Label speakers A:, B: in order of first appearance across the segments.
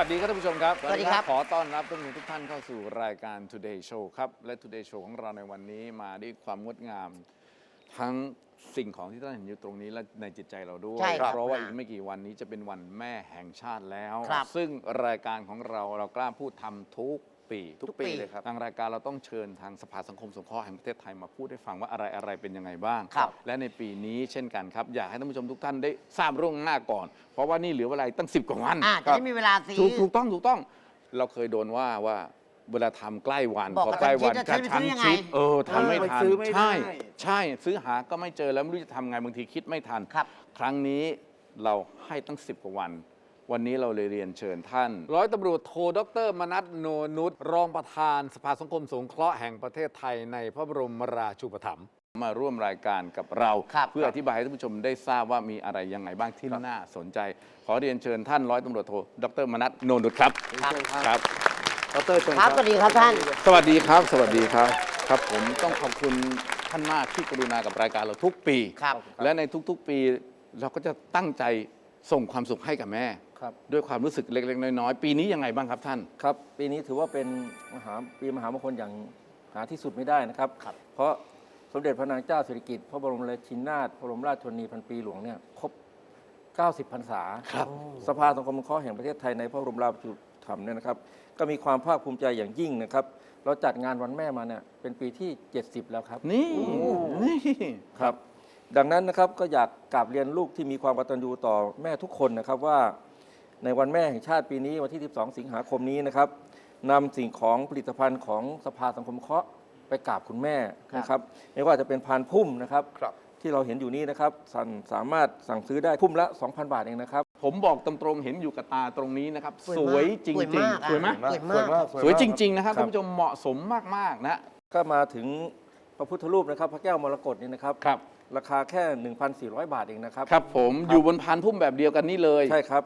A: วัสดีครับท่านผู้ชมครับ
B: สวัสดีครับ
A: ขอต้อนรับท่านผู้ชมทุกท่านเข้าสู่รายการ Today Show ครับ และ Today Show ของเราในวันนี้มาด้วยความงดงาม ทั้งสิ่งของที่ท่านเห็นอยู่ตรงนี้และในจิตใจเราด้วย
B: ใช่ครับ
A: เพราะว่าอีกไม่กี่วันนี้จะเป็นวันแม่แห่งชาติแล้ว
B: ครับ
A: ซึ่งรายการของเราเรากล้าพูดทำทุก ปี
B: ทุกปีเลยครับ
A: ทางรายการเราต้องเชิญทางสภาสังคมสงเคราะห์แห่งประเทศไทยมาพูดให้ฟังว่าอะไรอะไรเป็นยังไงบ้าง
B: ครับ
A: และในปีนี้เช่นกันครับ อยากให้ท่านผู้ชมทุกท่านได้ทราบเรื่องหน้าก่อน เพราะว่านี่เหลือเวลาอีกตั้ง 10 กว่าวัน
B: อ่าจะได้มีเวลาซื้อ
A: ถูกถูกต้องถูกต้องเราเคยโดนว่าว่าเวลาทำใกล้วัน
B: บอก
A: พอใกล้วัน
B: กระชั้นชิดจะซื้อยังไง
A: ชิดเออทำไม่
C: เออ
A: ทัน
C: ซื้อไม่ได้
A: ใช่ ใช่ซื้อหาก็ไม่เจอแล้วไม่รู้จะทำไงบางทีคิดไม่ทัน
B: ครับ
A: ครั้งนี้เราให้ตั้ง 10 กว่าวัน วันนี้เราเลยเรียนเชิญท่าน ร้อยตำรวจโทดรมนัทโนนุชรองประธานสภาสังคมสงเคราะห์แห่งประเทศไทยในพระบรมราชูปถัมภ์มาร่วมรายการกับเรา
B: ครับ
A: เพื่ออธิบายให้ท่านผู้ชมได้ทราบว่ามีอะไรยังไงบ้างที่น่าสนใจ ขอเรียนเชิญท่านร้อยตำรวจโทดรมนัทโนนุชครับ
B: ครับ
A: ครับ
C: ดรเชิญ
B: ครับสวัสดีครับท่าน
A: สวัสดีครับ สวัสดีครับ ครับผมต้องขอบคุณท่านมากที่กรุณากับรายการเราทุกปี
B: ครับ
A: และในทุกๆปีเราก็จะตั้งใจส่งความสุขให้กับแม่
C: ครับ
A: ด้วยความรู้สึกเล็ก ๆ น้อยๆปีนี้ยังไงบ้างครับท่าน
C: ครับ ปีนี้ถือว่าเป็นมหาปีมหามงคลอย่างหาที่สุดไม่ได้นะครับ เพราะสมเด็จพระนางเจ้าสิริกิติ์พระบรมราชินีนาถพระบรมราชชนนีพันปีหลวงเนี่ยครบ 90พรรษา
A: ครับ
C: สภาสังคมสงเคราะห์แห่งประเทศไทยในพระบรมราชูปถัมภ์เนี่ยนะครับ ก็มีความภาคภูมิใจอย่างยิ่งนะครับ เราจัดงานวันแม่มาเนี่ยเป็นปีที่ 70 แล้วครับ
A: นี่นี่
C: ครับ ดังนั้นนะครับก็อยากกราบเรียนลูกที่มีความกตัญญูต่อแม่ทุกคนนะครับว่า ในวันแม่แห่งชาติปีนี้วันที่ 12 สิงหาคมนี้นะครับนำสิ่งของผลิตภัณฑ์ของสภาสังคมเคราะห์ไปกราบคุณแม่นะครับไม่ว่าจะเป็นพานพุ่มนะครับที่เราเห็นอยู่นี้นะครับสั่งสามารถสั่งซื้อได้พุ่มละ 2,000 บาทเองนะครับ
A: ผมบอกตรงๆเห็นอยู่กับตาตรงนี้นะครับ
B: สวย
A: ส
B: มาก
A: วยจ
B: สวย
A: ริง
B: มาก
A: ๆสวยไหม
B: อะสวยมาก
A: สวยจริง ๆ นะครับ
C: ครั
A: ท่า
C: บ
A: นผู้ชมเหมาะสมมากๆนะ
C: ก็มาถึงพระพุทธรูปนะครับ พระแก้วมรกตนี่นะครับ
A: ครับ
C: ราคาแค่ 1,400 บาทเองนะครับ
A: ครับผมอยู่บนพานพุ่มแบบเดียวกันนี่เลย
C: ใช่ครับ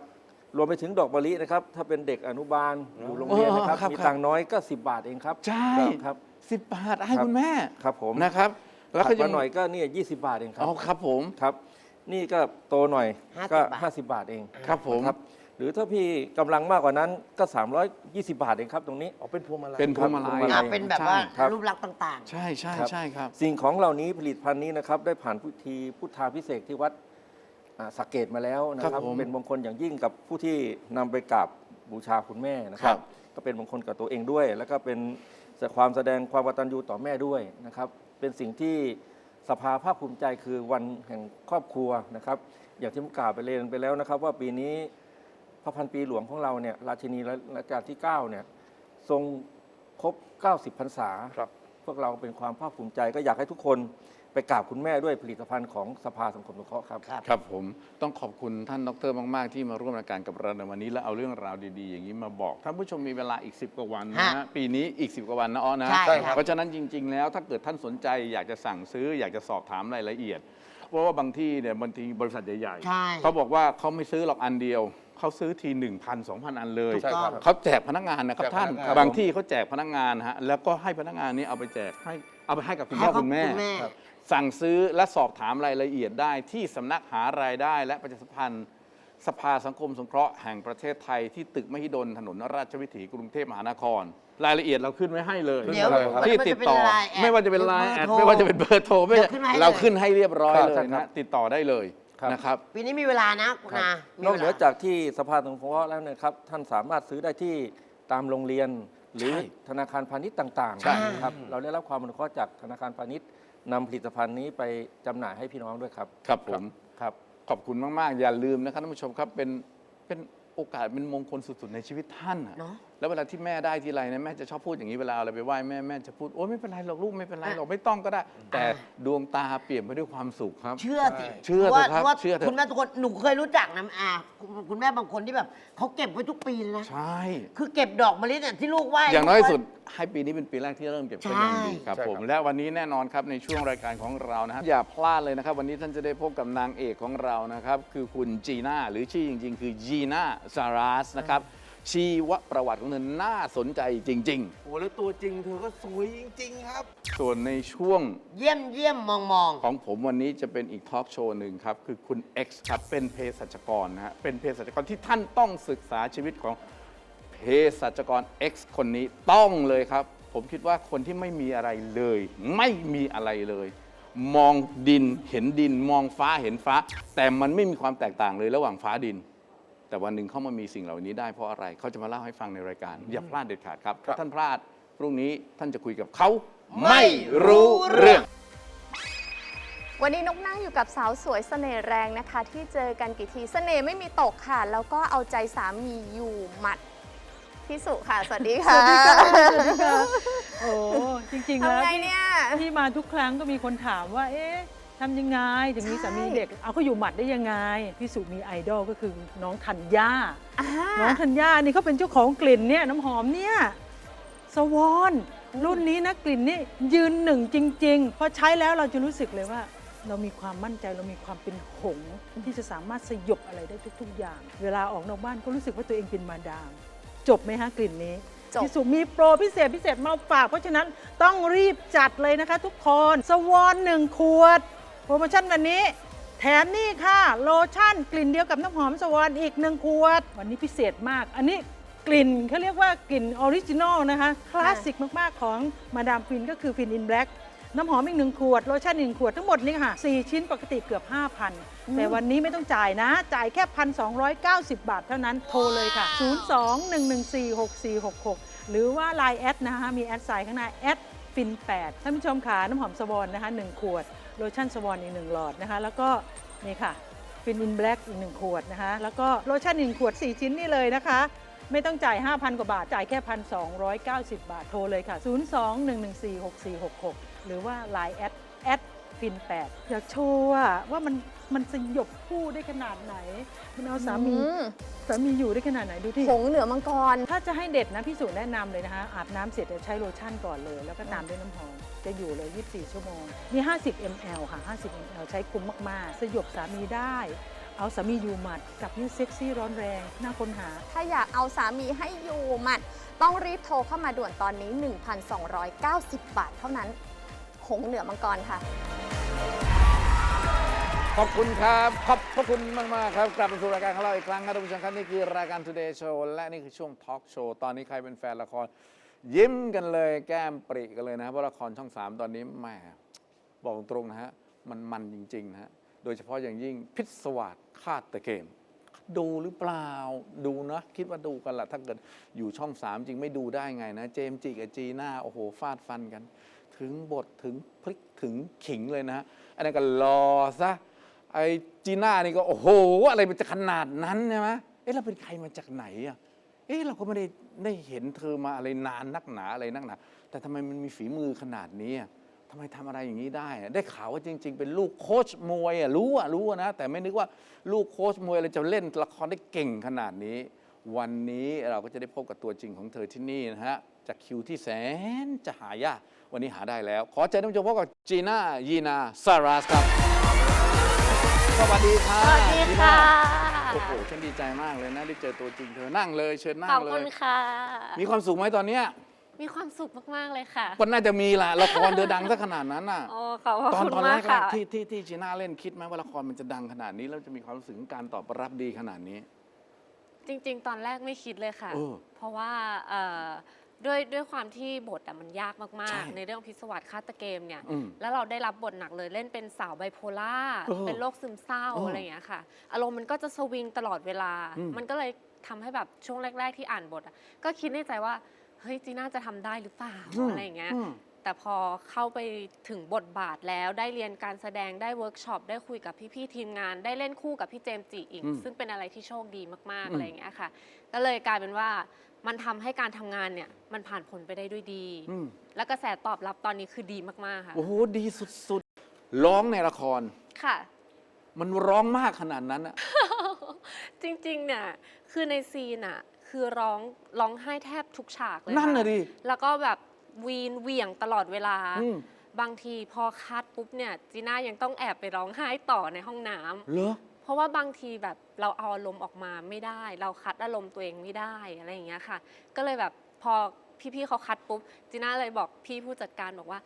C: รวมไปถึงดอกมะลินะครับ ถ้าเป็นเด็กอนุบาลอยู่โรงเรียนนะครับ
A: อ๋อครับ
C: มี
A: ครับ
C: ตังค์น้อยก็ 10 บาทเองครับ
A: ใช่
C: ครับ
A: สิบบาทให้
C: ครับ
A: คุณแม่
C: ครับผม
A: นะครับ แล้
C: แล้วว
A: ก็
C: ก็
A: ยั
C: มางหน่อยก็เนี่ย20บาทเองครั
A: อ๋
C: บ
A: อครับผม
C: ครับ นี่ก็โตหน่อย
B: 50
C: ก็
B: บาท
C: 50 บาทเอง
A: ครับผม
C: ครับ หรือถ้าพี่กำลังมากกว่านั้นก็ 320 บาทเองครับตรงนี้
D: อ๋อเป็นพวงมาลัย
A: เป็นพวงมาลัย
C: ครับ
B: อ่าเป็นแบบว่า
C: ครับ
B: รูปลักษณ์ต่าง
A: ใช่ใช่
C: ครับ
A: ใช่ครับ
C: สิ่งของเหล่านี้ผลิตภัณฑ์นี้นะครับ ได้ผ่านพิธีพุทธาพิเศษกที่วัดอ่า สักเกตมาแล้วนะค
A: ครั
C: รั
A: บบผม
C: เป็นมงคลอย่างยิ่งกับผู้ที่นำไปกราบบูชาคุณแม่นะค
A: ครั
C: รับ บ ก็เป็นมงคลกับตัวเองด้วย แล้วก็เป็นความแสดงความกตัญญูต่อแม่ด้วยนะครับ เป็นสิ่งที่สภาภาคภูมิใจคือวันแห่งครอบครัวนะครับ อย่างที่ผมกล่าวไปเรียนไปแล้วนะครับ ว่าปีนี้พระพันปีหลวงของเราเนี่ยราชินีรัชกาลที่9เนี่ยทรงครบ 90พรรษา
D: ครับ
C: พวกเราเป็นความภาคภูมิใจก็อยากให้ทุกคน ไปกราบคุณแม่ด้วยผลิตภัณฑ์ของสภาสังคมสงเคราะห์ครับ
B: ๆครับ
A: ครับผมต้องขอบคุณท่านดรมากๆ ที่มาร่วมรายการกับเราในวันนี้ และเอาเรื่องราวดีๆ อย่างนี้มาบอกท่านผู้ชมมีเวลาอีก 10 กว่าวันนะ
B: ฮะ
A: ฮะปีนี้อีก 10 กว่าวันนะอ้อนะ
B: ใช่ครับ
A: เพราะฉะนั้นจริง ๆ แล้วถ้าเกิดท่านสนใจอยากจะสั่งซื้ออยากจะสอบถามรายละเอียดเพราะว่าบางที่เนี่ยบางทีบริษัทใหญ่
B: ใช่
A: ๆเขาบอกว่าเขาไม่ซื้อหรอกอันเดียว เขาซื้อที 1,000 2,000 อันเลย
B: ถูกต้อง
A: เขาแจกพนักงานนะครับ
D: แจกพ
A: ท่าน
D: นักงาน
A: บางที่เขาแจกพนักงานฮะแล้วก็ให้พนักงานนี้เอาไปแจกให้เอาไปให้กับคุณพ่อคุณแม่
B: ให้คุณแม่
A: สั่งซื้อและสอบถามรายละเอียดได้ที่สำนักหารายได้ และประชาสัมพันธ์ สภาสังคมสงเคราะห์แห่งประเทศไทยที่ตึกมหิดลถนนราชวิถีกรุงเทพมหานคร รายละเอียดเราขึ้นไว้ให้เลย
B: เดี๋ยว
A: ที่ติดต่อ
B: ไม่ว่าจะเป็น
A: ไม่ว่าจะเป็นไล
B: ไลน์
A: น์แอด
B: แอด
A: ไม่ว่าจะเป็นเบอร์โทรไม่
B: เดี๋ยวขึ้นมาให้
A: เรา
B: เลย
A: ขึ้นให้เรียบร้อย
C: ครับ
A: เลย
C: ใช่ครั
A: นะ
C: บ
A: ติดต่อได้เลย
C: ครับ
A: นะครับ
B: ปีนี้มีเวลานะคุณ
C: ครับ
B: อามี
C: นอก
B: วล
C: เหนือจากที่สภาสังคมสงเคราะห์แล้วเนะครับ ท่านสามารถซื้อได้ที่ตามโรงเรียน หรือ
A: ใช่
C: ธนาคารพาณิชย์ต่าง
A: ใช่
C: ๆครับเราได้รับความอนุเคราะห์จากธนาคารพาณิชย์นำผลิตภัณฑ์นี้ไปจำหน่ายให้พี่น้องด้วยครับ
A: ครับผม
C: ครับ
A: ขอบคุณมาก ๆ อย่าลืมนะครับท่านผู้ชมครับเป็นเป็นโอกาสเป็นมงคลสุด ๆ ในชีวิตท่านอะ
B: เนาะ
A: แล้วเวลาที่แม่ได้ทีไรนะแม่จะชอบพูดอย่างนี้เวลาเราไปไหว้แม่แม่จะพูดโอ้ไม่เป็นไรหรอกลูกไม่เป็นไรหรอกไม่ต้องก็ได้ แต่ดวงตาเปลี่ยนไปด้วยความสุขครับ
B: เชื่อสิ
A: เชื่อ
B: ว่า
A: เถอะครับ
B: ว่า
A: เชื่อเถอะ
B: คุณแม่ทุกคนหนูเคยรู้จักนะอาคุณคุณแม่บางคนที่แบบเขาเก็บไว้ทุกปีเลยนะ
A: ใช่
B: คือเก็บดอกมะลิเนี่ยที่ลูกไหว้
A: อย่างน้อยสุดให้ปีนี้เป็นปีแรกที่เริ่มเก็บก็ยังดีครับ
D: ใช่
A: ผม
D: ครับ
A: และวันนี้แน่นอนครับในช่วงรายการของเรานะฮะอย่าพลาดเลยนะครับ วันนี้ท่านจะได้พบกับนางเอกของเรานะครับ คือคุณจีน่าหรือชื่อจริง ๆ คือจีน่าซารัสนะครับ ชีวประวัติของเธอน่าสนใจจริง
D: โอ้แล้วตัวจริงเธอก็สวยจริง ๆ ครับ
A: ๆ ส่วนในช่วง
B: เยี่ยมเยี่ยมมองมอง
A: ของผมวันนี้จะเป็นอีกทอล์กโชว์หนึ่งครับ คือคุณ X ครับ เป็นเภสัชกรนะฮะ เป็นเภสัชกรที่ท่านต้องศึกษาชีวิตของเภสัชกร X คนนี้ต้องเลยครับ ผมคิดว่าคนที่ไม่มีอะไรเลย ไม่มีอะไรเลย มองดินเห็นดิน มองฟ้าเห็นฟ้า แต่มันไม่มีความแตกต่างเลยระหว่างฟ้าดิน แต่วันหนึ่งเขามามีสิ่งเหล่านี้ได้เพราะอะไรเขาจะมาเล่าให้ฟังในรายการ อย่าพลาดเด็ดขาดครับถ้าท่านพลาดพรุ่งนี้ท่านจะคุยกับเขาไม่รู้เรื่อง
E: วันนี้นกนั่งอยู่กับสาวสวยเสน่ห์แรงนะคะ ที่เจอกันกี่ทีเสน่ห์ไม่มีตกค่ะ แล้วก็เอาใจสามีอยู่หมัดพี่สุค่ะ สวัสดีค่ะ
F: โอ้จริง ๆ แล้ว
E: ทำไง
F: ที่
E: เนี่ย
F: ที่มาทุกครั้งก็มีคนถามว่า เอ๊ะ ทำยังไงถึงมี
E: ใช่
F: สามีเด็ก เอาเขาอยู่หมัดได้ยังไง พี่สุมีไอดอลก็คือน้องธัญญา
E: อ่า
F: น้องธัญญานี่เขาเป็นเจ้าของกลิ่นเนี่ยน้ำหอมเนี่ยสวอนรุ่นนี้นะกลิ่นนี่ยืนหนึ่งจริงๆพอใช้แล้วเราจะรู้สึกเลยว่า เรามีความมั่นใจเรามีความเป็นหงส์ที่จะสามารถสยบอะไรได้ทุก ๆ อย่าง เวลาออกนอกบ้านก็รู้สึกว่าตัวเองเป็นมาดาม จบไหมฮะกลิ่นนี้
E: จบ
F: พี่สุมีโปรพิเศษพิเศษมาฝาก เพราะฉะนั้นต้องรีบจัดเลยนะคะทุกคนสวอนหนึ่งขวด โปรโมชั่นวันนี้ แถมนี่ค่ะ โลชั่นกลิ่นเดียวกับน้ำหอมสวอนอีกหนึ่งขวด วันนี้พิเศษมาก อันนี้กลิ่นเขาเรียกว่ากลิ่นออริจินอลนะคะคลาสสิกมาก ๆ ของมาดามฟินก็คือฟินอินแบล็กน้ำหอมอีกหนึ่งขวด โลชั่นหนึ่งขวดทั้งหมดนี่ค่ะ 4 ชิ้นปกติเกือบ 5,000 แต่วันนี้ไม่ต้องจ่ายนะ จ่ายแค่ 1,290 บาทเท่านั้นโทรเลยค่ะ 02-114-6466 หรือว่า Line แอดนะคะมีแอดไซน์ข้างหน้าแอด ฟิน 8 ท่านผู้ชมขาน้ำหอมสวอนนะคะ1ขวดโลชั่นสวอนอีก 1 หลอดนะคะ แล้วก็นี่ค่ะฟินอินแบล็กอีก 1 ขวดนะคะ แล้วก็โลชั่น 1 ขวด 4 ชิ้นนี่เลยนะคะ ไม่ต้องจ่าย 5,000 กว่าบาท จ่ายแค่ 1,290 บาทโทรเลยค่ะ 02-114-6466 หรือว่า Line แอดแอดฟิน8อยากโชว์ว่ามัน มันสยบคู่ได้ขนาดไหน มันเอาสามี
E: อืม
F: สามีอยู่ได้ขนาดไหนดูที่
E: หงส์เหนือมังกร
F: ถ้าจะให้เด็ดนะพี่สุแนะนำเลยนะคะ อาบน้ำเสร็จจะใช้โลชั่นก่อนเลย แล้วก็ตามด้วยน้ำหอม จะอยู่เลย 24 ชั่วโมงมี 50 ml ค่ะ 50 ml ใช้คุ้มมาก ๆ สยบสามีได้ เอาสามีอยู่หมัดกับนี่เซ็กซี่ร้อนแรงน่าค้นหา
E: ถ้าอยากเอาสามีให้อยู่หมัด ต้องรีบโทรเข้ามาด่วนตอนนี้ 1,290 บาทเท่านั้น หงส์เหนือมังกรค่ะ
A: ขอบคุณครับ ขอบพระคุณมากๆครับ กลับมาสู่รายการของเราอีกครั้งครับท่านผู้ชมครับนี่คือรายการ Today Show และนี่คือช่วง Talk Show ตอนนี้ใครเป็นแฟนละคร ยิ้มกันเลยแก้มปริกันเลยนะเพราะละครช่อง 3 ตอนนี้แหมบอกตรงนะฮะ มันมันจริง ๆ นะฮะ โดยเฉพาะอย่างยิ่งพิศวาสฆาตะเกม ดูหรือเปล่าดูนะ คิดว่าดูกันละถ้าเกิดอยู่ช่อง 3 จริงไม่ดูได้ไงนะ เจมจิกับจีน่าโอ้โหฟาดฟันกัน ถึงบทถึงพลิกถึงขิงเลยนะฮะอันนั้นก็รอซะ ไอ้จีน่านี่ก็โอ้โห อะไรมันจะขนาดนั้นใช่ไหมเอ๊ะเราเป็นใครมาจากไหนอะเอ๊ะเราก็ไม่ได้ได้เห็นเธอมาอะไรนานนักหนาอะไรนักหนาแต่ทำไมมันมีฝีมือขนาดนี้อะทำไมทำอะไรอย่างนี้ได้อะได้ข่าวว่าจริง ๆ เป็นลูกโค้ชมวยอะรู้อะรู้อะนะแต่ไม่นึกว่าลูกโค้ชมวยอะไรจะเล่นละครได้เก่งขนาดนี้ วันนี้เราก็จะได้พบกับตัวจริงของเธอที่นี่นะฮะจากคิวที่แสนจะหายากวันนี้หาได้แล้ว ขอเชิญท่านผู้ชมพบกับจีน่ายีนาซารัสครับ สวัสดีค่ะ
G: สวัสดีค่ะ
A: โอ้โหฉันดีใจมากเลยนะได้เจอตัวจริงเธอนั่งเลยเชิญนั่
G: ขอบ
A: งเล
G: คุ
A: ย
G: ณค่ะ
A: มีความสุขไหมตอนเนี้ย
G: มีความสุขมาก ๆ เลยค่ะ
A: ก็น่าจะมีละละครเธอดังซะขนาดนั้นน่ะ
G: โอ้ขอบ
A: ตอน
G: คุณ
A: ตอนแร
G: มาก
A: ก
G: ค่ะ
A: ๆที่ที่ที่จีน่าเล่นคิดไหมว่าละครมันจะดังขนาดนี้แล้วจะมีความรู้สึกของการตอบรับดีขนาดนี้
G: จริง ๆ ตอนแรกไม่คิดเลยค่ะ
A: เออ
G: เพราะว่าเอ่อ ด้วยด้วยความที่บทอะมันยากมา
A: ใช่
G: กๆในเรื่องพิศวาสฆาตเกมเนี่ย
A: อืม
G: แล้วเราได้รับบทหนักเลยเล่นเป็นสาวไบโพล่า
A: เออ
G: เป็นโรคซึมเศร้า
A: เอออ
G: อะไรอย่างเงี้ยค่ะ อารมณ์มันก็จะสวิงตลอดเวลา
A: อืม
G: มันก็เลยทำให้แบบช่วงแรก ๆ ที่อ่านบทอะก็คิดในใจว่า เฮ้ยจีน่าจะทำได้หรือเปล่าอะไรอย่างเงี้ย
A: ม
G: แต่พอเข้าไปถึงบทบาทแล้วได้เรียนการแสดงได้เวิร์กช็อป ได้คุยกับพี่ๆทีมงาน ได้เล่นคู่กับพี่เจมส์จิอีก
A: อืม
G: ซึ่งเป็นอะไรที่โชคดีมาก
A: อืม
G: ๆ อะไรอย่างเงี้ยค่ะ ก็เลยกลายเป็นว่า มันทำให้การทำงานเนี่ยมันผ่านผลไปได้ด้วยดี
A: อืม
G: และกระแสตอบรับตอนนี้คือดีมากๆค่ะ
A: โอ้โหดีสุดๆ ร้องในละคร
G: ค่ะ
A: มันร้องมากขนาดนั้นอะ
G: จริงๆ เนี่ย คือในซีนอะคือร้องร้องไห้แทบทุกฉากเลย
A: นั่น
G: ค่
A: น่ะดิ
G: แล้วก็แบบวีนเหวี่ยงตลอดเวลา
A: อืม
G: บางทีพอคัดปุ๊บเนี่ย จีน่ายังต้องแอบไปร้องไห้ต่อในห้องน้ำ
A: เหรอ
G: เพราะว่าบางทีแบบเราเอาอารมณ์ออกมาไม่ได้ เราคัดอารมณ์ตัวเองไม่ได้อะไรอย่างเงี้ยค่ะ ก็เลยแบบพอพี่ๆเขาคัดปุ๊บจีน่าเลยบอกพี่ผู้จัดการบอกว่า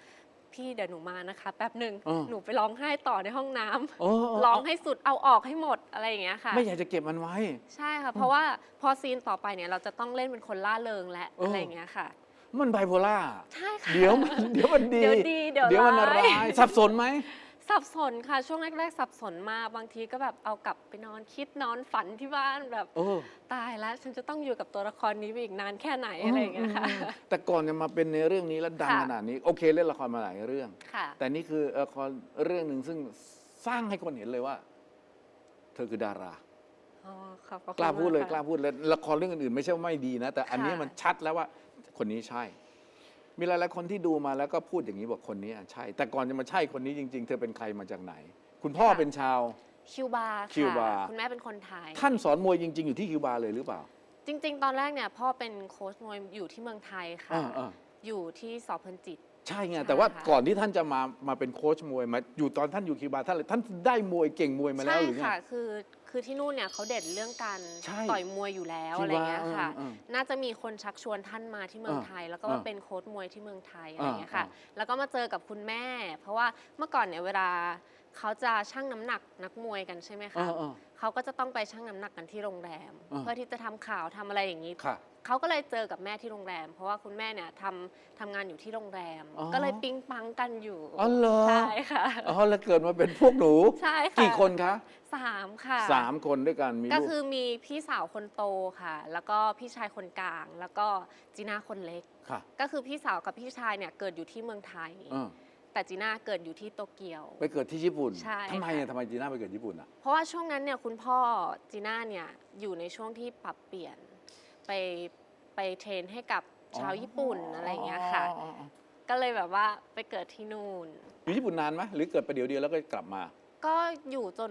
G: พี่เดี๋ยวหนูมานะคะแป๊บหนึ่ง
A: เออ
G: หนูไปร้องไห้ต่อในห้องน้ำ
A: เออเออ
G: ร้องให้สุดเอาออกให้หมดอะไรอย่างเงี้ยค่ะ
A: ไม่อยากจะเก็บมันไว้
G: ใช่ค่ะ เพราะว่าพอซีนต่อไปเนี่ยเราจะต้องเล่นเป็นคนล่าเริงและ
A: เอออ
G: อะไรอย่างเงี้ยค่ะ
A: มันไบโพล่า
G: ใช่ค่ะ
A: เดี๋ยวมันเดี๋ยวมันดี
G: เดี๋ยวดีเดี๋ยว
A: เดี๋ยวมัน
G: ร้าย
A: ร้ายสับสนไหม
G: สับสนค่ะช่วงแรก ๆ สับสนมากบางทีก็แบบเอากลับไปนอนคิดนอนฝันที่บ้านแบบ
A: เออ
G: ตายแล้ว ฉันจะต้องอยู่กับตัวละครนี้ไปอีกนานแค่ไหนอะไรอย่างเงี้ยค่ะ
A: แต่ก่อนจะมาเป็นในเรื่องนี้แล้วดัง
G: ค่ะ
A: ขนาดนี้ โอเคเล่นละครมาหลายเรื่อง
G: ค่ะ
A: แต่นี่คือละครเรื่องหนึ่งซึ่งสร้างให้คนเห็นเลยว่า เธอคือดารา
G: อ๋อขอบพระคุณ
A: กล้าพูดเลย
G: มค่ะ
A: กล้าพูดเลยละครเรื่องอื่นๆไม่ใช่ว่าไม่ดีนะ แต่อันนี้
G: ค่ะ
A: มันชัดแล้วว่าคนนี้ใช่ มีหลายๆคนที่ดูมาแล้วก็พูดอย่างนี้บอกคนนี้อะใช่ แต่ก่อนจะมาใช่คนนี้จริง ๆ เธอเป็นใครมาจากไหน คุณพ่อเป็นชาว
G: คิวบาร์
A: คิวบาร์
G: ค่ะคุณแม่เป็นคนไทย
A: ท่านสอนมวยจริง ๆ อยู่ที่คิวบาเลยหรือเปล่า
G: จริง ๆ ตอนแรกเนี่ยพ่อเป็นโค้ชมวยอยู่ที่เมืองไทยค่ะ
A: อ่าอ่า
G: อยู่ที่สอบพันจิต
A: ใช่ไง
G: ใช่
A: แต่ว่า
G: ค่ะ
A: ก่อนที่ท่านจะมามาเป็นโค้ชมวยมาอยู่ตอนท่านอยู่คิวบาท่านเลยท่านได้มวยเก่งมวยมาแล้
G: ใช่
A: วหรือไง
G: ค่ะ คือ คือที่นู่นเนี่ยเขาเด่นเรื่องการ
A: ใช่
G: ต่อยมวยอยู่แล้ว
A: คิดว่า
G: อะไรเงี้ยค่ะ
A: อืมอืม
G: น่าจะมีคนชักชวนท่านมาที่เมือง
A: อ่า
G: ไทย แล้วก็มา
A: อ่า
G: เป็นโค้ชมวยที่เมืองไทยอะไรเงี้ยค่ะ
A: อ่า
G: แล้วก็มาเจอกับคุณแม่ เพราะว่าเมื่อก่อนเนี่ยเวลาเขาจะชั่งน้ำหนักนักมวยกันใช่ไหม
A: เอ
G: คะ
A: อเออ
G: เขาก็จะต้องไปชั่งน้ำหนักกันที่โรงแรม
A: อ่า
G: เพื่อที่จะทำข่าวทำอะไรอย่างนี้
A: ค่ะ
G: เขาก็เลยเจอกับแม่ที่โรงแรม เพราะว่าคุณแม่เนี่ยทำทำงานอยู่ที่โรงแรม
A: อ๋อ
G: ก็เลยปิ๊งปังกันอยู่
A: อ๋อเหรอ
G: ใช่ค่ะ
A: อ๋อแล้วเกิดมาเป็นพวกหนู
G: ใช่ค่ะ
A: กี่คนคะ
G: สามค่ะ
A: สามคนด้วยกันมี
G: ก็
A: ลูก
G: คือมีพี่สาวคนโตค่ะ แล้วก็พี่ชายคนกลาง แล้วก็จีน่าคนเล็ก
A: ค่ะ
G: ก็คือพี่สาวกับพี่ชายเนี่ยเกิดอยู่ที่เมืองไทย
A: เออ
G: แต่จีน่าเกิดอยู่ที่โตเกียว
A: ไปเกิดที่ญี่ปุ่น
G: ใช่
A: ทำไม
G: ค่ะ
A: อะ ทำไมจีน่าไปเกิดญี่ปุ่นอะ
G: เพราะว่าช่วงนั้นเนี่ยคุณพ่อจีน่าเนี่ยอยู่ในช่วงที่ปรับเปลี่ยน ไปไปเทรนให้กับชาวญี่ปุ่นอะไรอย่างเงี้ยค่ะ
A: อ๋ออ๋ออ๋อ
G: ก็เลยแบบว่าไปเกิดที่นู่น
A: อยู่ญี่ปุ่นนานไหมหรือเกิดประเดี๋ยวเดียวแล้วก็กลับมา
G: ก็อยู่จน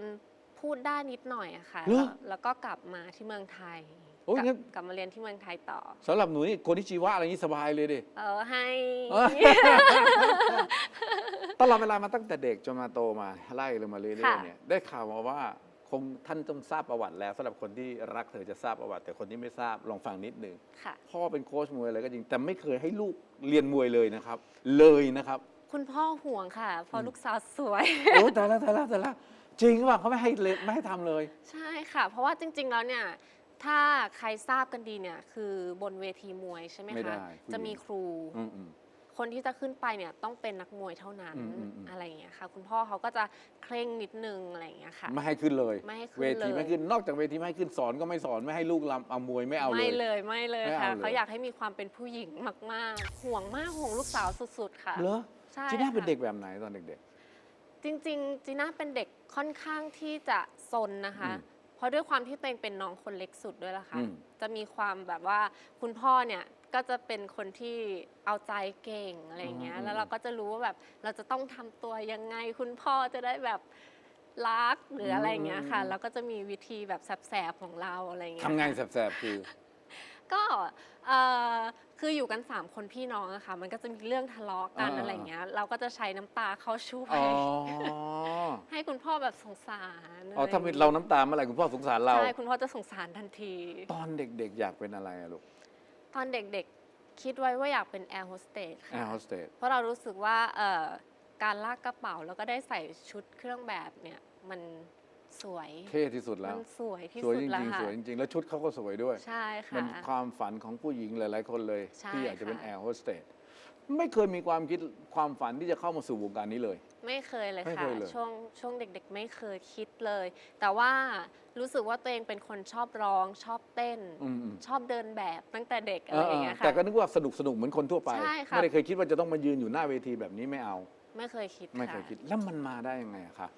G: พูดได้นิดหน่อยอะค่ะ
A: เหรอ
G: แล้วแล้วก็กลับมาที่เมืองไทย
A: โอ้ย
G: กลับ
A: งั้น
G: กลับมาเรียนที่เมืองไทยต่อ
A: สำหรับหนูนี่โคนที่ชีวะอะไรนี้สบายเลยดิ
G: เออให้
A: เออ ตลอดเวลามาตั้งแต่เด็กจนมาโตมาไล่เลยมาเรื่อย
G: ค่ะ
A: ๆเนี่ยได้ข่าวมาว่า คงท่านต้องทราบประวัติแล้วสำหรับคนที่รักเธอจะทราบประวัติ แต่คนที่ไม่ทราบลองฟังนิดหนึ่ง
G: ค่ะ
A: พ่อเป็นโค้ชมวยอะไรก็จริง แต่ไม่เคยให้ลูกเรียนมวยเลยนะครับ เลยนะครับ
G: คุณพ่อห่วงค่ะ เพราะลูกสาวสวย
A: โอ้แต่ละแต่ละแต่ละจริงว่าเขาไม่ให้เลยไม่ให้ทำเลย
G: ใช่ค่ะ เพราะว่าจริง ๆ แล้วเนี่ย ถ้าใครทราบกันดีเนี่ย คือบนเวทีมวยใช่ไหม
A: ไม่ได้
G: คะ
A: ผู้หญิง
G: จะมีครู
A: อืมอืม
G: คนที่จะขึ้นไปเนี่ยต้องเป็นนักมวยเท่านั้น
A: อืมอืมอืม
G: อะไรอย่างเงี้ยค่ะ คุณพ่อเขาก็จะเคร่งนิดนึงอะไรอย่างเงี้ยค่ะ
A: ไม่ให้ขึ้นเลย
G: ไม่ให้ขึ้น
A: เวที
G: เลย
A: ไม่ขึ้นนอกจากเวทีไม่ให้ขึ้นสอนก็ไม่สอนไม่ให้ลูกลำเอามวยไม่เอาเล
G: ไม่
A: ย
G: เลยไม่เลย
A: ไม่เอา
G: ค่ะ
A: เลย
G: เขาอยากให้มีความเป็นผู้หญิงมาก ๆ ห่วงมากห่วงลูกสาวสุด ๆ ค่ะ
A: เหรอ
G: ใช่
A: จีน่าเป็น
G: ค่ะ
A: เด็กแบบไหนตอนเด็ก
G: จริงๆจีน่าเป็นเด็กค่อนข้างที่จะซนนะคะ
A: อืม
G: เพราะด้วยความที่ตัวเองเป็นน้องคนเล็กสุดด้วยล่ะค่ะ
A: อืม
G: จะมีความแบบว่าคุณพ่อเนี่ย ก็จะเป็นคนที่เอาใจเก่งอะไรอย่างเงี้ย แล้วเราก็จะรู้ว่าแบบเราจะต้องทำตัวยังไง คุณพ่อจะได้แบบรักหรืออะไรอย่างเงี้ยค่ะ แล้วก็จะมีวิธีแบบแสบๆของเราอะไรอย่าง
A: ๆ
G: เงี้ย
A: ทำไง
G: ค่ะ
A: แสบๆคือ
G: ก็เอ่อคืออยู่กัน 3 คนพี่น้องอะค่ะ มันก็จะมีเรื่องทะเลาะกัน
A: อ่า
G: อะไรอย่างเงี้ย เราก็จะใช้น้ำตาเข้าช่วย
A: อ๋อ
G: ให้คุณพ่อแบบสงสาร
A: อ๋อถ้าะ
G: ไอย่งงี้
A: เราน้ำตาเมื่อไหร่คุณพ่อสงสารเรา
G: ใช่ คุณพ่อจะสงสารทันที
A: ตอนเด็กๆ อยากเป็นอะไรอะลูก
G: ตอนเด็กๆ คิดไว้ว่าอยากเป็นแอร์โฮสเตส
A: แอ
G: ค่ะ
A: ร์โฮสเตส
G: เพราะเรารู้สึกว่าเอ่อการลากกระเป๋าแล้วก็ได้ใส่ชุดเครื่องแบบเนี่ยมันสวย
A: เท่ที่สุดแล้ว
G: มันสวยที่
A: สวย
G: สุด
A: จ
G: แล้ว
A: ริงๆ
G: ค่ะ
A: สวยจริงๆ แล้วชุดเขาก็สวยด้วย
G: ใช่
A: มั
G: ค่ะ
A: นความฝันของผู้หญิงหลาย ๆ คนเลย
G: ใช่
A: ที่อยากจะเป็น
G: ค่ะ
A: แอร์โฮสเตสไม่เคยมีความคิดความฝันที่จะเข้ามาสู่วงการนี้เลย
G: ไม่เคยเลย
A: ไม่
G: ค่ะ
A: เคยเลย
G: ช่วงช่วงเด็กๆ ไม่เคยคิดเลย แต่ว่ารู้สึกว่าตัวเองเป็นคนชอบร้องชอบเต้น
A: อืมๆ
G: ชอบเดินแบบตั้งแต่เด็ก
A: เอ
G: อะไร
A: อ
G: อย่างเงี้ย
A: ๆ
G: ค่ะ
A: แต่ก็นึกว่าสนุกสนุกๆเหมือนคนทั่วไป
G: ใช่ค่ะ
A: ไม่ได้เคยคิดว่าจะต้องมายืนอยู่หน้าเวทีแบบนี้ไม่เอา
G: ไม่เคยคิด
A: ไม่เคยะคิดแล้วมันมาได้ยังไงอะคะ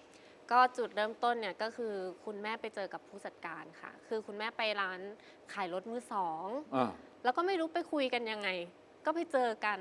G: ก็จุดเริ่มต้นเนี่ยก็คือคุณแม่ไปเจอกับผู้จัดการค่ะ คือคุณแม่ไปร้านขายรถมือสอง
A: อ่า
G: แล้วก็ไม่รู้ไปคุยกันยังไง ก็ไปเจอกัน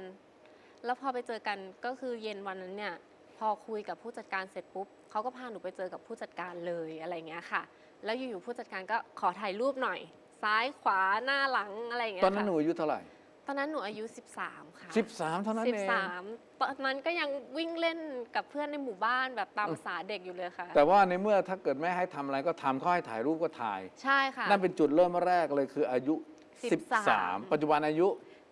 G: แล้วพอไปเจอกันก็คือเย็นวันนั้นเนี่ย พอคุยกับผู้จัดการเสร็จปุ๊บเขาก็พาหนูไปเจอกับผู้จัดการเลยอะไรเงี้ยค่ะ แล้วอยู่ๆผู้จัดการก็ขอถ่ายรูปหน่อย ซ้ายขวาหน้าหลังอะไรอย่างเงี้
A: ต
G: ย
A: อนนั้นหนู
G: ค่ะ
A: อายุเท่าไหร่
G: ตอนนั้นหนูอายุ 13 ค่ะ
A: สิบสามเท่านั้น
G: สิ
A: เอบง
G: สามตอนนั้นก็ยังวิ่งเล่นกับเพื่อนในหมู่บ้านแบบตามภาษาเด็กอยู่เลยค่ะ
A: แต่ว่าในเมื่อถ้าเกิดแม่ให้ทำอะไรก็ทำเขาให้ถ่ายรูปก็ถ่าย
G: ใช่ค่ะ
A: นั่นเป็นจุดเริ่มแรกเลยคืออายุ
G: 13
A: 13 ปัจจุบันอายุ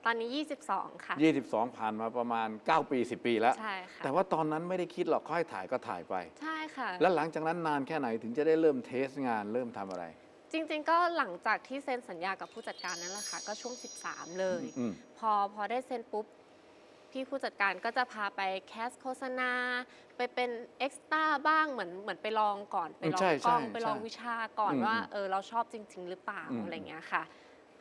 G: ตตอนนี้ 22 ค่ะ
A: 22 ผ่านมาประมาณ 9 ปี 10 ปีแล้ว
G: ใช่ค่ะ
A: แต่ว่าตอนนั้นไม่ได้คิดหรอกเขาให้ถ่ายก็ถ่ายไป
G: ใช่ค่ะ
A: แล้วหลังจากนั้นนานแค่ไหนถึงจะได้เริ่มเทสงานเริ่มทำอะไร
G: จริงๆ ก็หลังจากที่เซ็นสัญญากับผู้จัดการนั่นแหละค่ะ ก็ช่วง 13 เลย
A: อืม
G: พอพอได้เซ็นปุ๊บ พี่ผู้จัดการก็จะพาไปแคสโฆษณา ไปเป็นเอ็กซ์ต้าบ้างเหมือนเหมือนไปลองก่อน ไปลอง
A: ใช่
G: กล้อง
A: ใช่
G: ไปลอง
A: ใช่
G: วิชาก่อน
A: อืม
G: ว่า
A: อืม
G: เออเราชอบจริง ๆ หรือเปล่า
A: อืม
G: อะไรเงี้ยค่ะ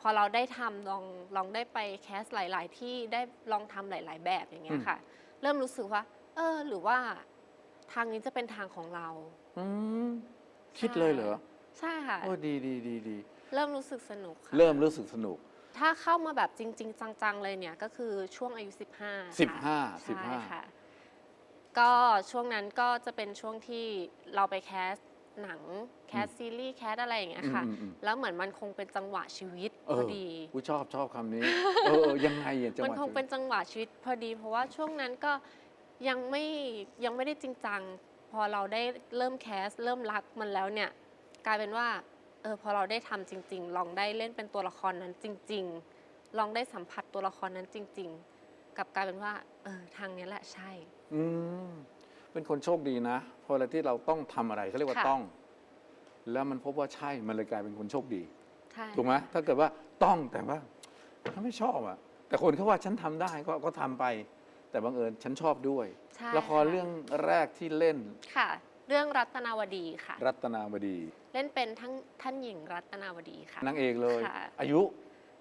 G: พอเราได้ทำลองลองได้ไปแคสหลาย ๆ ที่ได้ลองทำหลาย ๆ แบบอย่างเงี้ยค่ะ เริ่มรู้สึกว่า เออ หรือว่าทางนี้จะเป็นทางของเรา
A: อืมคิดเลยเหรอ
G: ใช่ค่ะ
A: โอ้ดีดีดีดี
G: เริ่มรู้สึกสนุกค่ะ
A: เริ่มรู้สึกสนุก
G: ถ้าเข้ามาแบบจริง ๆ จัง ๆ เลยเนี่ยก็คือช่วงอายุ 15
A: 15
G: ค่ะ
A: 15
G: ใช่ค่ะ ก็ช่วงนั้นก็จะเป็นช่วงที่เราไปแคส หนังแคสซีรีส์แคสอะไรอย่างเงี้ยค่ะ
A: อืมอืมอืม
G: แล้วเหมือนมันคงเป็นจังหวะชีวิต
A: เอ
G: พอ
A: อ
G: ดี
A: กูชอบชอบคำนี้ เออเออยังไงอะจังห
G: มัน
A: วะ
G: คงเป็นจังหวะชีวิตพอดี เพราะว่าช่วงนั้นก็ยังไม่ยังไม่ได้จริงจัง พอเราได้เริ่มแคส เริ่มรักมันแล้วเนี่ย กลายเป็นว่าเออพอเราได้ทำจริง ๆ ลองได้เล่นเป็นตัวละครนั้นจริง ๆ ลองได้สัมผัสตัวละครนั้นจริง ๆกลับกลายเป็นว่าเออทางเนี้ยแหละใช่
A: อืม เป็นคนโชคดีนะเพอเวลาที่เราต้องทำอะไรเขาเรียกว่า
G: ค่ะ
A: ต้อง แล้วมันพบว่าใช่มันเลยกลายเป็นคนโชคดี
G: ใช่
A: ถูกไหมถ้าเกิดว่าต้องแต่ว่าเขาไม่ชอบอะแต่คนเขาว่าฉันทำได้ก็ก็ทำไป แต่บังเอิญฉันชอบด้วย
G: ใช่
A: ละคร
G: ค่ะ
A: เรื่องแรกที่เล่น
G: ค่ะ เรื่องรัตนาวดีค่ะ
A: รัตนาวดี
G: เล่นเป็นทั้งท่านหญิงรัตนาวดีค่ะ
A: นางเอกเลย
G: ค่ะ
A: อายุ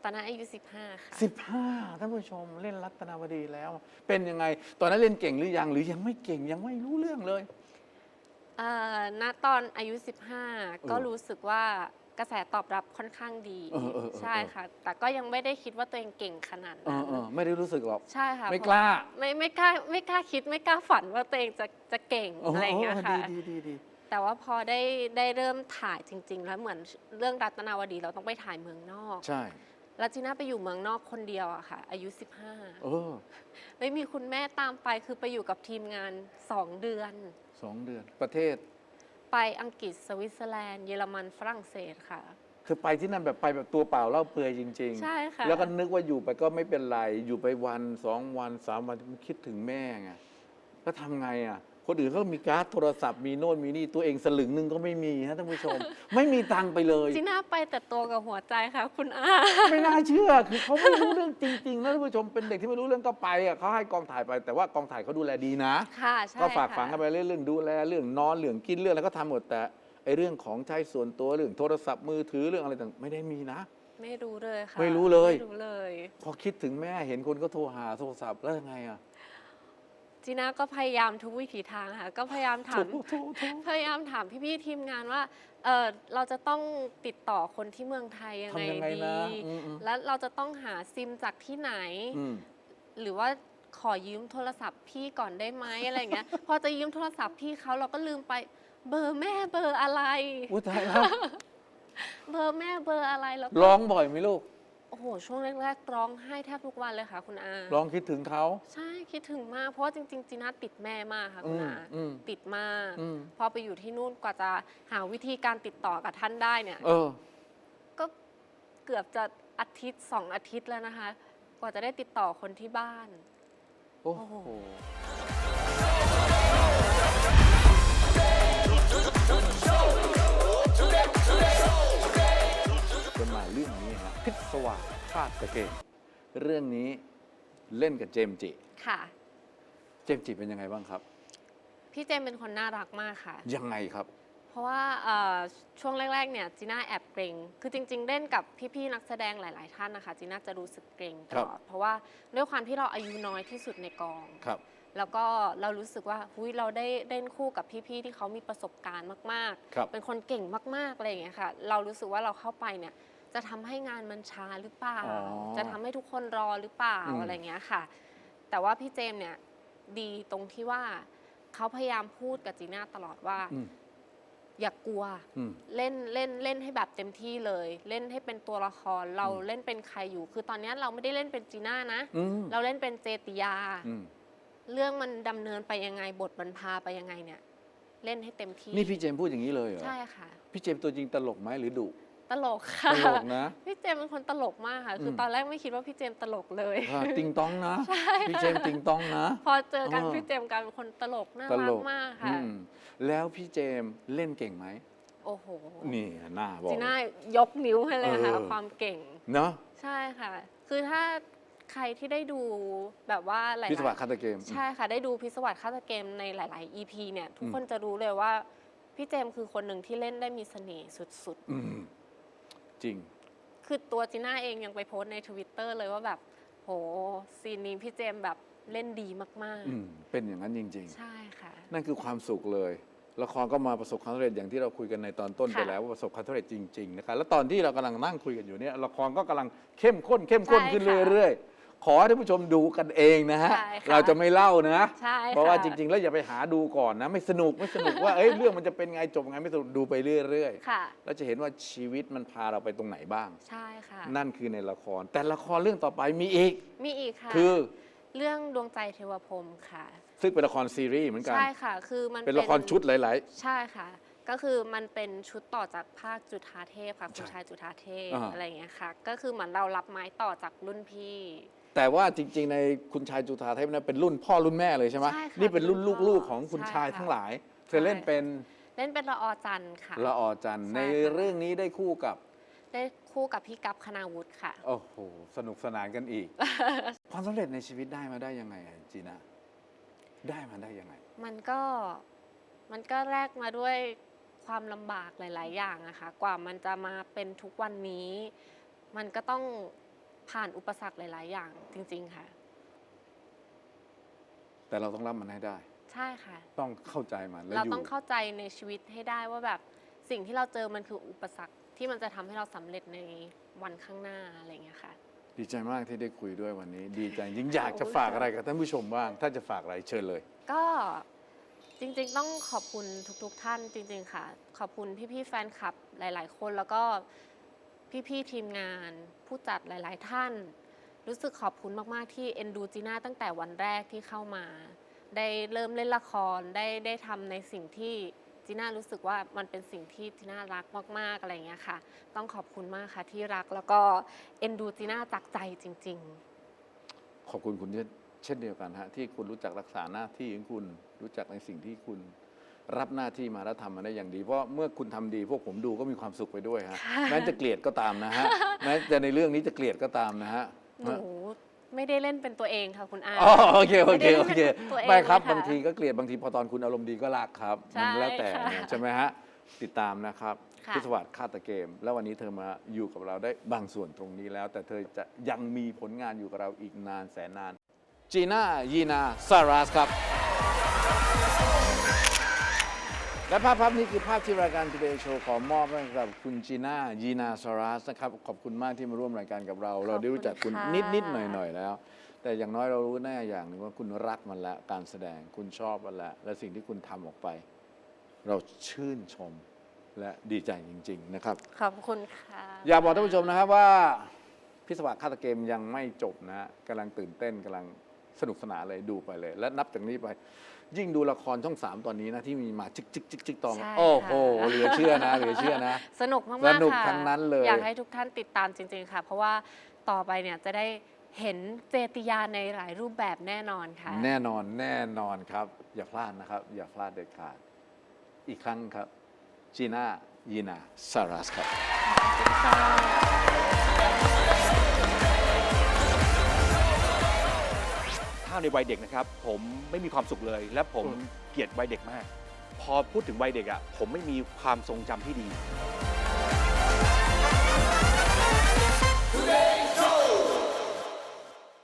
G: ตอนนั้นอายุ 15 ค่ะ
A: 15ท่านผู้ชมเล่นรัตนาวดีแล้ว เป็นยังไง ตอนนั้นเล่นเก่งหรือยังหรือยังไม่เก่งยังไม่รู้เรื่องเลย
G: เอ่อณตอนอายุ 15 ก็รู้สึกว่ากระแสตอบรับค่อนข้างดี
A: เออเออเออ
G: ใช่ค่ะ แต่ก็ยังไม่ได้คิดว่าตัวเองเก่งขนาด
A: เอ
G: นั้
A: อนเออไม่ได้รู้สึกหรอก
G: ใช่ค่ะ
A: ไม่
G: เพ
A: กล้า
G: ไม่ไม่กล้าไม่กล้าคิดไม่กล้าฝันว่าตัวเองจะจะเก่ง
A: โอ้โห
G: อะไรอย่างเงี้ยค่ะ
A: ดีดีดีดี
G: แต่ว่าพอได้ได้เริ่มถ่ายจริง ๆ แล้วเหมือนเรื่องรัตนาวดีเราต้องไปถ่ายเมืองนอก
A: ใช่
G: แล้วจีน่าไปอยู่เมืองนอกคนเดียวอะค่ะ อายุ
A: เออ
G: 15ไม่มีคุณแม่ตามไปคือไปอยู่กับทีมงาน 2 เดือน
A: สองเดือน ประเทศ
G: ไปอังกฤษสวิตเซอร์แลนด์เยอรมันฝรั่งเศสค่ะ
A: คือไปที่นั่นแบบไปแบบตัวเปล่าเล่าเปลือยจริงๆ
G: ใช่ค่ะ
A: แล้วก็นึกว่าอยู่ไปก็ไม่เป็นไร อยู่ไปวันสองวันสามวันมันคิดถึงแม่ไงแล้วทำไงอะ คนอื่นเขามีการ์ดโทรศัพท์มีโน่นมีนี่ตัวเองสลึงหนึงก็ไม่มีฮะท่านผู้ชม ไม่มีตังค์ไปเลย
G: จีน่าไปแต่ตัวกับหัวใจค่ะ คุณอา
A: ไม่น่าเชื่อ คือเขาไม่รู้เรื่องจริงๆนะท่านผู้ชม เป็นเด็กที่ไม่รู้เรื่องก็ไปอะเขาให้กองถ่ายไป แต่ว่ากองถ่ายเขาดูแลดีนะ
G: ค่ะใช่
A: ก็ฝาก
G: ค่ะ
A: ฝังกันไปเรื่องเรื่องดูแลเรื่องนอนเรื่องกินเรื่องอะไรก็ทำหมดแต่ไอเรื่องของใช้ส่วนตัวเรื่องโทรศัพท์มือถือเรื่องอะไรต่างไม่ได้มีนะ
G: ไม่รู้เลยค่ะ
A: ไม่รู้เลย
G: ไม่รู้เลย
A: พอคิดถึงแม่เห็นคนก็โทรหาโทรศัพท์แล้วยังไงอะ
G: จีน่าก็พยายามทุกวิถีทางค่ะ ก็พยายามถาม
A: โทรโทรโทร
G: พยายามถามพี่ๆทีมงานว่าเออเราจะต้องติดต่อคนที่เมืองไทยยังไง
A: ทำยังไง
G: ดี
A: นะอืมอืม
G: แล้วเราจะต้องหาซิมจากที่ไหน
A: อืม
G: หรือว่าขอยืมโทรศัพท์พี่ก่อนได้ไหมอะไรอย่างเงี้ย พอจะยืมโทรศัพท์พี่เขาเราก็ลืมไปเบอร์แม่เบอร์อะไร
A: อุ้ยตายแล้ว
G: เบอร์แม่เบอร์อะไรแล้วก็
A: ร้องบ่อยไหมลูก
G: โอ้โห ช่วงแรกๆร้องไห้แทบทุกวันเลยค่ะ คุณอา
A: ร้องคิดถึงเขา
G: ใช่คิดถึงมากเพราะว่าจริงๆจีน่าติดแม่มากค่ะคุณอา
A: อืม
G: ติดมาก
A: อืม
G: พอไปอยู่ที่นู่นกว่าจะหาวิธีการติดต่อกับท่านได้เนี่ย
A: เออ
G: ก็เกือบจะอาทิตย์สองอาทิตย์แล้วนะคะ กว่าจะได้ติดต่อคนที่บ้าน
A: โอ้
G: โอ้
A: โห
G: โห
A: จนมาเรื่องนี้ฮะพิศวาสคาดตะเกงเรื่องนี้เล่นกับเจมส์จิ
G: ค่ะ
A: เจมส์จิเป็นยังไงบ้างครับ
G: พี่เจมส์เป็นคนน่ารักมากค่ะ
A: ยังไงครับ
G: เพราะว่าเอ่อช่วงแรก ๆ เนี่ยจีน่าแอบเกรง คือจริง ๆ เล่นกับพี่ ๆ นักแสดงหลาย ๆ ท่านนะคะจีน่าจะรู้สึกเกรงตลอดเพราะว่าด้วยความที่เราอายุน้อยที่สุดในกอง
A: ครับ
G: แล้วก็เรารู้สึกว่าหุยเราได้เล่นคู่กับพี่ๆที่เขามีประสบการณ์มาก
A: ครับ
G: ๆเป็นคนเก่งมากๆอะไรอย่างเงี้ยค่ะ เรารู้สึกว่าเราเข้าไปเนี่ยจะทำให้งานมันช้าหรือเปล่า
A: อ๋อ
G: จะทำให้ทุกคนรอหรือเปล่า
A: อืม
G: อะไรอย่างเงี้ยค่ะ แต่ว่าพี่เจมส์เนี่ยดีตรงที่ว่าเขาพยายามพูดกับจีน่าตลอดว่า
A: อืม
G: อย่ากลัว
A: อืม
G: เล่นเล่นเล่นให้แบบเต็มที่เลย เล่นให้เป็นตัวละครเราเล่นเป็นใครอยู่ คือตอนเนี้ยเราไม่ได้เล่นเป็นจีน่านะ
A: อืม
G: เราเล่นเป็นเจติยา
A: อืม
G: เรื่องมันดำเนินไปยังไงบทมันพาไปยังไงเนี่ย เล่นให้เต็มที่
A: นี่พี่เจมส์พูดอย่างนี้เลยเหรอ
G: ใช่ค่ะ
A: พี่เจมส์ตัวจริงตลกไหมหรือดุ
G: ตลกค่ะ
A: ตลกนะ
G: พี่เจมส์เป็นคนตลกมากค่ะ คืออ
A: ม
G: ตอนแรกไม่คิดว่าพี่เจมส์ตลกเลย
A: อ่าติงตองนะ
G: ใช่
A: พี่เจมส์ติงตองนะ
G: พอเจอกัน
A: เออ
G: พี่เจมส์กลายเป็นคนตลกน่า
A: ต
G: รั
A: ล
G: ก
A: ก
G: มาก
A: อื
G: ค่ะ
A: มแล้วพี่เจมส์เล่นเก่งไหม
G: โอ้โห
A: นี่หน้าบอก
G: จีน่ายกนิ้วให้เลยค่ะ
A: เออ
G: ความเก่ง
A: เนาะ
G: ใช่ค่ะ คือถ้า ใครที่ได้ดูแบบว่าหลายๆ
A: พิศวาสคาตเกม
G: ใช่ค่ะ ได้ดูพิศวาสฆาตเกมในหลาย ๆ EP เนี่ย ทุก
A: อืม
G: คนจะรู้เลยว่า พี่เจมส์คือคนหนึ่งที่เล่นได้มีเสน่ห์สุด
A: อืมจริง
G: ๆ คือตัวจีน่าเองยังไปโพสต์ในทวิตเตอร์เลยว่าแบบ โห ซีนนี้พี่เจมส์แบบเล่นดีมาก
A: อืมเป็นอย่างนั้นจริง
G: ๆใช่ค่ะ
A: ๆนั่นคือความสุขเลย ละครก็มาประสบความสำเร็จอย่างที่เราคุยกันในตอนต้น
G: ค่ะ
A: ไปแล้วว่าประสบความสำเร็จจริงๆนะคะแล้วตอนที่เรากำลังนั่งคุยกันอยู่เนี่ยละครก็กำลังเข้มข้นเข้มข้นขึ้นเรื่อยๆ ขอให้ท่านผู้ชมดูกันเองนะฮะ
G: ใช่ค่ะ
A: เราจะไม่เล่านะ
G: ใช่ค่ะ
A: เพราะว่าจริง ๆ แล้วอย่าไปหาดูก่อนนะ ไม่สนุกไม่สนุกว่าเอ้ยเรื่องมันจะเป็นไงจบไงไม่สนุกดูไปเรื่อย
G: ค่ะ
A: ๆ แล้วจะเห็นว่าชีวิตมันพาเราไปตรงไหนบ้าง
G: ใช่ค่ะ
A: นั่นคือในละคร แต่ละครเรื่องต่อไปมีอีก
G: มีอีกค่ะ
A: คือ
G: เรื่องดวงใจเทวพรหมค่ะ
A: ซึ่งเป็นละครซีรีส์เหมือนกัน
G: ใช่ค่ะ คือมัน
A: เป็นละครชุดหลาย
G: ใช่ค่ะ ก็คือมันเป็นชุดต่อจากภาคจุฑาเทพค่ะคุณ
A: ใช่
G: ชายจุฑาเทพ
A: อ่า
G: อะไรอย่างเงี้ยค่ะ ก็คือเหมือนเรารับไม้ต่อจากรุ่นพี่
A: ๆ แต่ว่าจริง ๆ ในคุณชายจุฑาเทพนั้นเป็นรุ่นพ่อรุ่นแม่เลยใช่ไหม
G: ใช่ค่ะ
A: นี่เป็นรุ่น
G: เป็นรุ่นพ่อ
A: ลูกๆ ของคุณ
G: ใช่
A: ชาย
G: ค่ะ
A: ทั้งหลาย เธอเล่นเป็น
G: เล่นเป็นละออจันทร์ค่ะ
A: ละออจันทร์
G: ใช่
A: ใน
G: ค่ะ
A: เรื่องนี้ได้คู่กับ
G: ได้คู่กับพี่กัปคณาวุฒิค่ะ
A: โอ้โห สนุกสนานกันอีก ความสำเร็จในชีวิตได้มาได้ยังไงอะจีน่าได้มาได้ยังไง
G: มันก็มันก็แลกมาด้วยความลำบากหลาย ๆ อย่างอะค่ะ กว่ามันจะมาเป็นทุกวันนี้ มันก็ต้อง ผ่านอุปสรรคหลาย ๆ อย่างจริง ๆ ค่ะ
A: แต่เราต้องรับมันให้ได้
G: ใช่ค่ะ
A: ต้องเข้าใจมันและ
G: เรา
A: อยู่
G: ต้องเข้าใจในชีวิตให้ได้ว่าแบบสิ่งที่เราเจอมันคืออุปสรรคที่มันจะทำให้เราสำเร็จในวันข้างหน้าอะไรอย่างเงี้ยค่ะ
A: ดีใจมากที่ได้คุยด้วยวันนี้ ดีใจยิ่งอยากจะฝากอะไรกับท่านผู้ชมบ้าง ถ้าจะฝากอะไรเชิญเลย
G: ก็จริงๆ ต้องขอบคุณทุกๆท่านจริง ๆ ค่ะ ขอบคุณพี่ๆแฟนคลับหลาย ๆ คนแล้วก็ พี่ๆทีมงาน ผู้จัดหลาย ๆ ท่าน รู้สึกขอบคุณมากๆ ที่เอ็นดูจีน่าตั้งแต่วันแรกที่เข้ามา ได้เริ่มเล่นละครได้ได้ทำในสิ่งที่จีน่ารู้สึกว่ามันเป็นสิ่งที่จีน่ารักมากๆอะไรเงี้ยค่ะ ต้องขอบคุณมากค่ะที่รักแล้วก็เอ็นดูจีน่าจากใจจริง ๆ
A: ขอบคุณคุณเช่นเช่นเดียวกันฮะที่คุณรู้จักรักษาหน้าที่ของคุณรู้จักในสิ่งที่คุณ รับหน้าที่มาแล้วทำมันได้อย่างดี เพราะเมื่อคุณทำดี พวกผมดูก็มีความสุขไปด้วยฮะแม้จะเกลียดก็ตามนะฮะแม้จะในเรื่องนี้จะเกลียดก็ตามนะฮะ
G: หนูไม่ได้เล่นเป็นตัวเองค่ะคุณอา
A: อ๋อโอเคโอเคโอเค
G: ไม่ได้เล่นเป็นตัวเอง
A: ไม่ครับ
G: เลยค่ะ
A: บางทีก็เกลียดบางทีพอตอนคุณอารมณ์ดีก็รักครับ
G: ใช่
A: มันแล้วแต่
G: ค่ะ
A: เนี่ยใช่ไหมฮะติดตามนะครับ
G: ค่ะ
A: พิศวัสฆาตเกม แล้ววันนี้เธอมาอยู่กับเราได้บางส่วนตรงนี้แล้ว แต่เธอจะยังมีผลงานอยู่กับเราอีกนานแสนนานจีน่ายีนาซารัสครับ และภาพภาพนี้คือภาพที่รายการ Today Show ขอมอบให้กับคุณจีน่ายีนาซารัสนะครับ ขอบคุณมากที่มาร่วมรายการกับเรา เราได้รู้จักคุณ
E: ค่ะ
A: นิดนิดๆหน่อยหน่อยๆแล้ว แต่อย่างน้อยเรารู้แน่อย่างหนึ่งว่าคุณรักมันแล้วการแสดงคุณชอบมันแล้วและสิ่งที่คุณทำออกไป เราชื่นชมและดีใจจริง ๆ นะครับ
G: ขอบคุณค่ะ
A: อยากบอกท่านผู้ชมนะครับว่าพิศวาสฆาตเกมยังไม่จบนะฮะกำลังตื่นเต้นกำลัง สนุกสนานเลยดูไปเลย และนับจากนี้ไป ยิ่งดูละครช่องสามตอนนี้นะที่มีมาจิกจิกจิกจิกตอน
G: ใช่
A: โอ้โห
G: ค่ะ
A: เหลือเชื่อนะเหลือเชื่อนะ
G: สนุกมาก
A: ส
G: ๆ
A: นุก
G: ค่ะ
A: ทั้งนั้นเลย
G: อยากให้ทุกท่านติดตามจริงๆค่ะ เพราะว่าต่อไปเนี่ยจะได้เห็นเจติยาในหลายรูปแบบแน่นอนค่ะ
A: แน่นอนแน่นอนครับ อย่าพลาดนะครับ อย่าพลาดเด็ดขาด อีกครั้งครับจีน่ายีนาซารัสครับ
H: ถ้าในวัยเด็กนะครับ ผมไม่มีความสุขเลย และผมเกลียดวัยเด็กมาก พอพูดถึงวัยเด็กอะ่ะผมไม่มีความทรงจำที่ดี